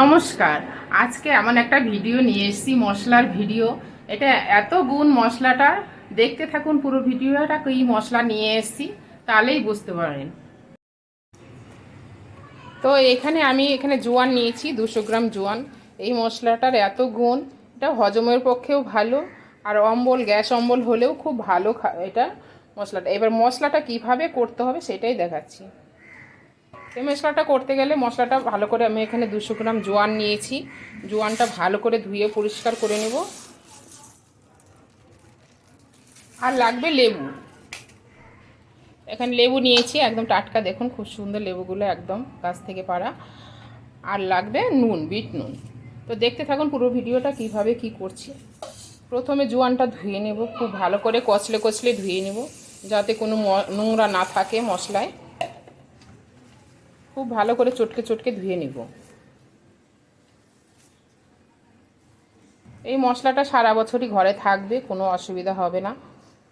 নমস্কার। আজকে এমন একটা ভিডিও নিয়ে এসেছি, মশলার ভিডিও। এটা এত গুণ মশলাটা, দেখতে থাকুন পুরো ভিডিওটা, কি মশলা নিয়ে এসেছি, তাহলেই বুঝতে পারেন। তো এখানে আমি এখানে জোয়ান নিয়েছি, দুশো গ্রাম জোয়ান। এই মশলাটার এত গুণ, এটা হজমের পক্ষেও ভালো, আর অম্বল, গ্যাস অম্বল হলেও খুব ভালো এটা মশলাটা। এবার মশলাটা কীভাবে করতে হবে সেটাই দেখাচ্ছি। এই মশলাটা করতে গেলে মশলাটা ভালো করে আমি এখানে দুশো গ্রাম জোয়ান নিয়েছি। জোয়ানটা ভালো করে ধুয়ে পরিষ্কার করে নেব। আর লাগবে লেবু। এখানে লেবু নিয়েছি, একদম টাটকা। দেখুন খুব সুন্দর লেবুগুলো একদম গাছ থেকে পাড়া। আর লাগবে নুন, বিট নুন। তো দেখতে থাকুন পুরো ভিডিওটা কীভাবে কি করছি। প্রথমে জোয়ানটা ধুয়ে নেব, খুব ভালো করে কচলে কচলে ধুয়ে নেব, যাতে কোনো নোংরা না থাকে মশলায়। খুব ভালো করে চটকে চটকে ধুয়ে নিব। এই মশলাটা সারা বছরই ঘরে থাকবে, কোনো অসুবিধা হবে না।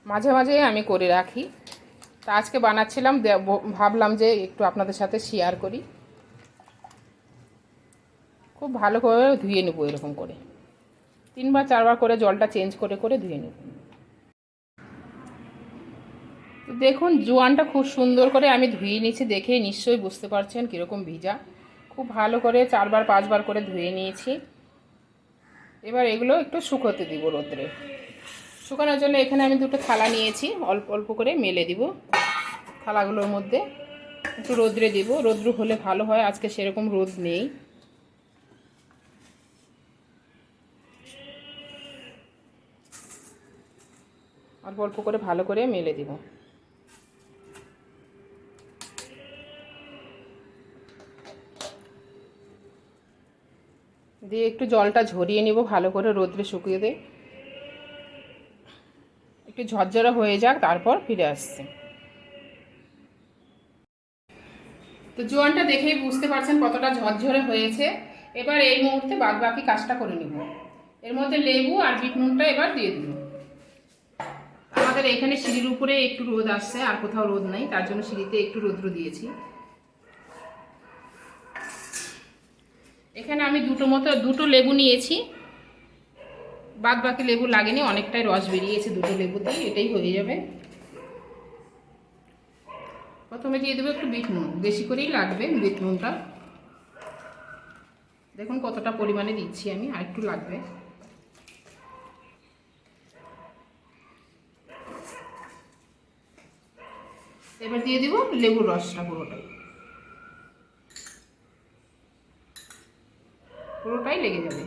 মাঝে মাঝে আমি করে রাখি। তা আজকে বানাচ্ছিলাম ভাবলাম যে একটু আপনাদের সাথে শেয়ার করি। খুব ভালো করে ধুয়ে নেব এরকম করে। তিনবার চারবার করে জলটা চেঞ্জ করে করে ধুয়ে নেব। তো দেখুন, জোয়ানটা খুব সুন্দর করে আমি ধুয়ে নিয়েছি দেখে নিশ্চয়ই বুঝতে পারছেন কীরকম ভিজা। খুব ভালো করে চারবার, পাঁচবার করে ধুয়ে নিয়েছি। এবার এগুলো একটু শুকোতে দিব রোদ্রে। শুকানোর জন্য এখানে আমি দুটো থালা নিয়েছি, অল্প অল্প করে মেলে দিব। থালাগুলোর মধ্যে একটু রোদ্রে দিব। রোদ্র হলে ভালো হয়, আজকে সেরকম রোদ নেই। অল্প অল্প করে ভালো করে মেলে দিব। দিয়ে একটু জলটা ঝরিয়ে নিব, ভালো করে রোদ্রে শুকিয়ে দে। একটু ঝরঝরা হয়ে যাক, তারপর ফিরে আসছে। তো জোয়ানটা দেখেই বুঝতে পারছেন কতটা ঝরঝরে হয়েছে। এবার এই মুহূর্তে বাদ বাকি কাজটা করে নিব। এর মধ্যে লেবু আর বিট নুনটা এবার দিয়ে দিব। আমাদের এখানে সিঁড়ির উপরে একটু রোদ আসছে, আর কোথাও রোদ নাই, তার জন্য সিঁড়িতে একটু রোদ্র দিয়েছি এখানে আমি দুটো মতো, দুটো লেবু নিয়েছি। বাদ বাকি লেবু লাগেনি, অনেকটাই রস বেরিয়েছে দুটো লেবুতেই এটাই হয়ে যাবে। প্রথমে দিয়ে দেবো একটু বিট নুন, বেশি করেই লাগবে বিট নুনটা। দেখুন কতটা পরিমাণে দিচ্ছি আমি, আর একটু লাগবে। এবার দিয়ে দিব লেবুর রসটা পুরোটাই। পুরোটাই লেগে যাবে।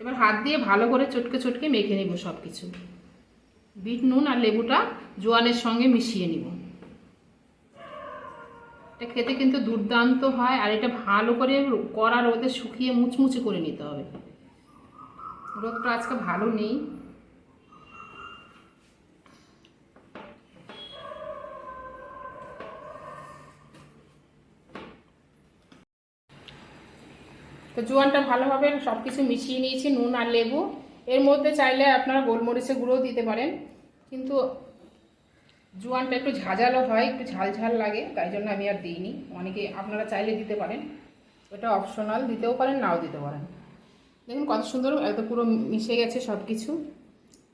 এবার হাত দিয়ে ভালো করে চটকে চটকে মেখে নেব সব কিছু বিট, নুন আর লেবুটা জোয়ানের সঙ্গে মিশিয়ে নিব। এটা খেতে কিন্তু দুর্দান্ত হয় আর এটা ভালো করে কড়া রোদে শুকিয়ে মুচমুচে করে নিতে হবে। রোদটা আজকে ভালো নেই। তো জোয়ানটা ভালোভাবে সব কিছু মিশিয়ে নিয়েছি, নুন আর লেবু। এর মধ্যে চাইলে আপনারা গোলমরিচের গুঁড়োও দিতে পারেন। কিন্তু জোয়ানটা একটু ঝাঁঝালো হয়, একটু ঝাল ঝাল লাগে, তাই জন্য আমি আর দিইনি। অনেকে আপনারা চাইলে দিতে পারেন। এটা অপশনাল, দিতেও পারেন, নাও দিতে পারেন। দেখুন কত সুন্দর, এত পুরো মিশে গেছে সব কিছু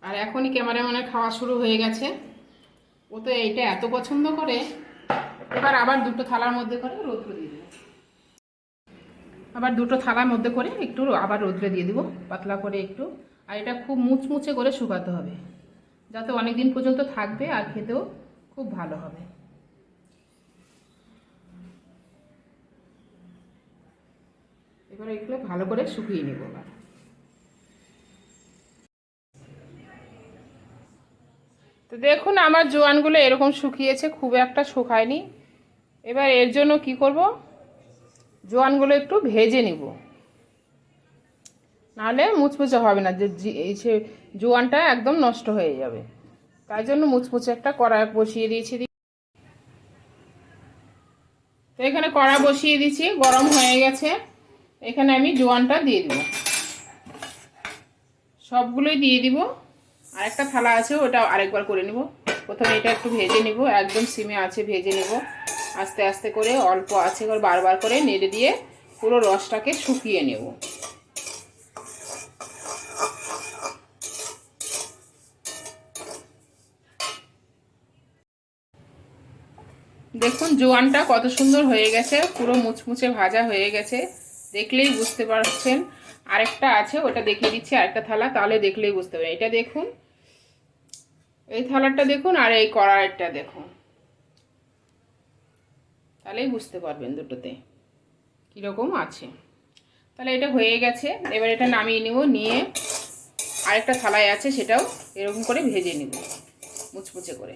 আর এখনই ক্যামেরা মানে খাওয়া শুরু হয়ে গেছে। ও তো এইটা এত পছন্দ করে। এবার আবার দুটো থালার মধ্যে করে রৌদ্র আবার দুটো থালার মধ্যে করে একটু আবার রোদ্রে দিয়ে দিব, পাতলা করে একটু। আর এটা খুব মুচমুচে করে শুকাতে হবে, যাতে অনেক দিন পর্যন্ত থাকবে আর খেতেও খুব ভালো হবে। এবার এগুলো ভালো করে শুকিয়ে নেব আবার। তো দেখুন আমার জোয়ানগুলো এরকম শুকিয়েছে, খুব একটা শুকায়নি। এবার এর জন্য কি করব? জোয়ানগুলো একটু ভেজে নিব। নাহলে মুচমুচে হবে না, যে এই সে জোয়ানটা একদম নষ্ট হয়ে যাবে। তাই জন্য মুচমুচে একটা কড়া বসিয়ে দিয়েছি। তো এখানে কড়া বসিয়ে দিয়েছি, গরম হয়ে গেছে। এখানে আমি জোয়ানটা দিয়ে দিব। সবগুলোই দিয়ে দিব। আর একটা থালা আছে ওটা আরেকবার করে নিব। প্রথমে এটা একটু ভেজে নিব, একদম সিমে আছে ভেজে নেব। আস্তে আস্তে করে অল্প আছে করে বারবার করে নেড়ে দিয়ে পুরো রসটাকে শুকিয়ে নেব। দেখুন, জোয়ানটা কত সুন্দর হয়ে গেছে, পুরো মুচমুচে ভাজা হয়ে গেছে। দেখলেই বুঝতে পারছেন। আরেকটা আছে, ওটা দেখিয়ে দিচ্ছি, আরেকটা থালা, তাহলে দেখলেই বুঝতে পারবেন। এটা দেখুন এই থালাটা দেখুন আর এই কড়াইটা দেখুন। তাহলেই বুঝতে পারবেন দুটোতে কীরকম আছে। তাহলে এটা হয়ে গেছে। এবার এটা নামিয়ে নেব, নিয়ে আরেকটা থালায় আছে, সেটাও এরকম করে ভেজে নেব, মুচমুচে করে।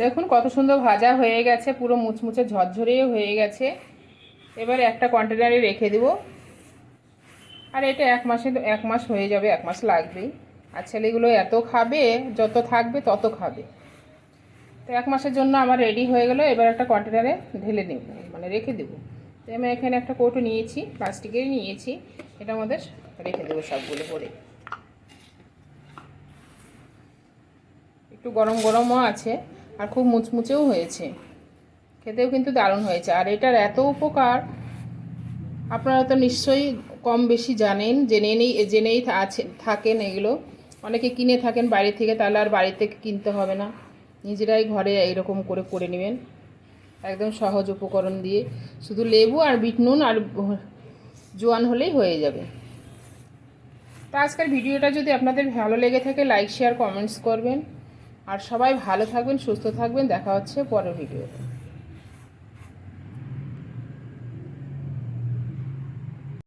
দেখুন কত সুন্দর ভাজা হয়ে গেছে, পুরো মুচমুচে, ঝরঝরেও হয়ে গেছে। এবার একটা কন্টেনারে রেখে দেব। আর এটা এক মাসে এক মাস হয়ে যাবে, এক মাস লাগবেই। আর ছেলেগুলো এত খাবে, যত থাকবে তত খাবে। তো এক মাসের জন্য আমার রেডি হয়ে গেলো, এবার একটা কন্টেনারে ঢেলে নেব মানে রেখে দেবো। তো আমি এখানে একটা কৌটো নিয়েছি, প্লাস্টিকেরই নিয়েছি, এটা আমাদের রেখে দেবো সবগুলো করে একটু গরম গরমও আছে, আর খুব মুচমুচেও হয়েছে। খেতেও কিন্তু দারুণ হয়েছে। আর এটার এত উপকার, আপনারা তো নিশ্চয়ই কম বেশি জানেন জেনে নেই, জেনেই আছে, থাকেন এগুলো। অনেকে কিনে থাকেন বাইরে থেকে, তাহলে আর বাড়ি থেকে কিনতে হবে না। নিজেরাই ঘরে এইরকম করে করে নেবেন। একদম সহজ উপকরণ দিয়ে। শুধু লেবু আর বিট নুন আর জোয়ান হলেই হয়ে যাবে। তো আজকের ভিডিওটা যদি আপনাদের ভালো লেগে থাকে, লাইক, শেয়ার, কমেন্টস করবেন। আর সবাই ভালো থাকবেন, সুস্থ থাকবেন। দেখা হচ্ছে পরের ভিডিওতে।